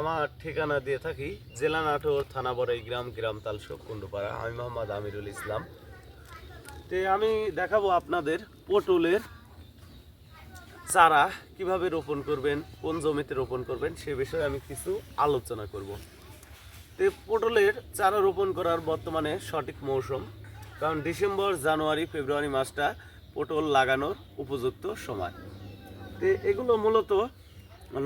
আমার ঠিকানা দিয়ে থাকি, জেলা নাটোর থানা বড়াই গ্রাম গ্রাম তালশোক, কুণ্ডপাড়া। আমি মোহাম্মদ আমিরুল ইসলাম। তে আমি দেখাবো আপনাদের পটলের চারা কীভাবে রোপণ করবেন, কোন জমিতে রোপণ করবেন, সে বিষয়ে আমি কিছু আলোচনা করব। তে পটলের চারা রোপণ করার বর্তমানে সঠিক মৌসুম, কারণ ডিসেম্বর, জানুয়ারি, ফেব্রুয়ারি মাসটা পটল লাগানোর উপযুক্ত সময়। তে এগুলো মূলত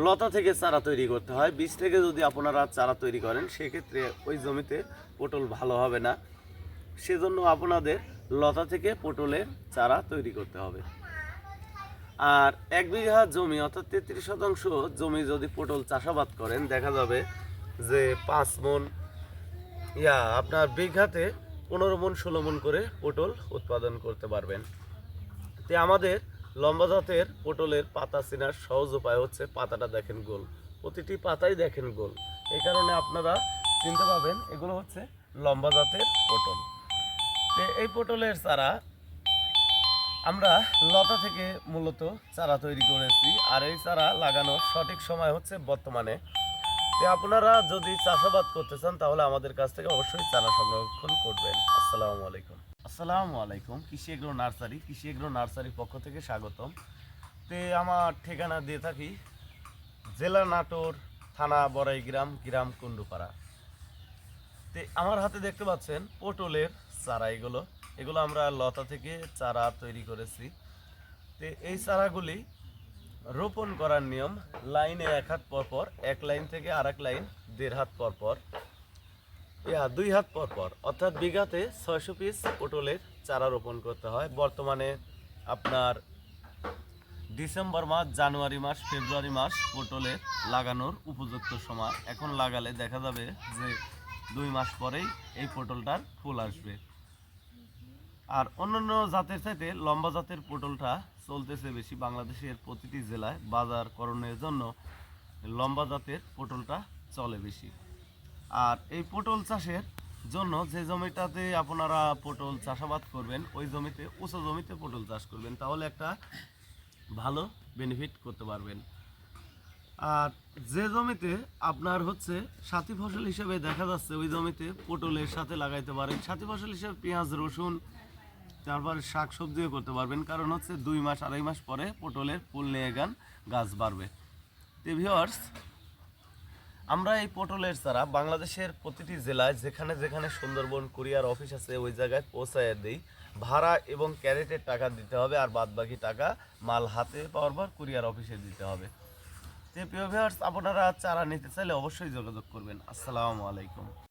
লতা থেকে চারা তৈরি করতে হয়, বীজ থেকে যদি আপনারা চারা তৈরি করেন, সেক্ষেত্রে ওই জমিতে পটল ভালো হবে না। সেজন্য আপনাদের লতা থেকে পটলের চারা তৈরি করতে হবে। আর এক বিঘা জমি, অর্থাৎ তেত্রিশ শতাংশ জমি যদি পটল চাষাবাদ করেন, দেখা যাবে যে পাঁচ মন, ইয়া, আপনার বিঘাতে পনেরো মন, ষোলো মন করে পটল উৎপাদন করতে পারবেন। তে আমাদের লম্বা জাতের পটলের পাতা চেনার সহজ উপায় হচ্ছে পাতাটা দেখেন গোল। প্রতিটি পাতাই দেখেন গোল। এই কারণে আপনারা চিনতে পাবেন এগুলো হচ্ছে লম্বা জাতের পটল। এই পটলের চারা আমরা লতা থেকে মূলত চারা তৈরি করেছি আর এই চারা লাগানোর সঠিক সময় হচ্ছে বর্তমানে। আপনারা যদি চাষাবাদ করতে চান তাহলে আমাদের কাছ থেকে অবশ্যই চারা সংরক্ষণ করবেন। আসসালামু আলাইকুম। আসসালামু আলাইকুম, কৃষি এগ্রো নার্সারি, কৃষি এগ্রো নার্সারির পক্ষ থেকে স্বাগতম। তে আমার ঠিকানা দিয়ে থাকি জেলা নাটোর থানা বড়াই গ্রাম গ্রাম কুণ্ডুপাড়া। তে আমার হাতে দেখতে পাচ্ছেন পটলের চারা এগুলো। এগুলো আমরা লতা থেকে চারা তৈরি করেছি। তে এই চারাগুলি রোপণ করার নিয়ম, লাইনে এক হাত পর পর, এক লাইন থেকে আর এক লাইন দেড় হাত পর পর। দুই হাত পর পর। অর্থাৎ বিঘাতে ছয়শো পিস পটলের চারা রোপণ করতে হয়। বর্তমানে আপনার ডিসেম্বর মাস, জানুয়ারি মাস, ফেব্রুয়ারি মাস পটলের লাগানোর উপযুক্ত সময়। এখন লাগালে দেখা যাবে যে দুই মাস পরেই এই পটলটার ফুল আসবে। আর অন্যান্য জাতের চাইতে লম্বা জাতের পটলটা চলতেছে বেশি বাংলাদেশের প্রতিটি জেলায়। বাজারকরণের জন্য লম্বা জাতের পটলটা চলে বেশি। আর এই পটল চাষের জন্য যে জমিটাতে আপনারা পটল চাষাবাদ করবেন, ওই জমিতে, উঁচু জমিতে পটল চাষ করবেন, তাহলে একটা ভালো বেনিফিট করতে পারবেন। আর যে জমিতে আপনার হচ্ছে সাথী ফসল হিসেবে দেখা যাচ্ছে, ওই জমিতে পটলের সাথে লাগাইতে পারেন। সাথী ফসল হিসেবে পেঁয়াজ, রসুন, তারপরে শাক সবজিও করতে পারবেন, কারণ হচ্ছে দুই মাস, আড়াই মাস পরে পটলের ফুল নিয়ে গান, গাছ বাড়বে। তো ভিওয়ার্স আমরা এই পটলের চারা বাংলাদেশের প্রতিটি জেলায় যেখানে যেখানে সুন্দরবন, কুরিয়ার অফিস আছে, ওই জায়গায় পৌঁছায় দিই। ভাড়া এবং ক্যারেটের টাকা দিতে হবে আর বাদ বাকি টাকা মাল হাতে পাওয়ার পর কুরিয়ার অফিসে দিতে হবে। তো প্রিয় ভিউয়ার্স আপনারা চারা নিতে চাইলে অবশ্যই যোগাযোগ করবেন। আসসালামু আলাইকুম।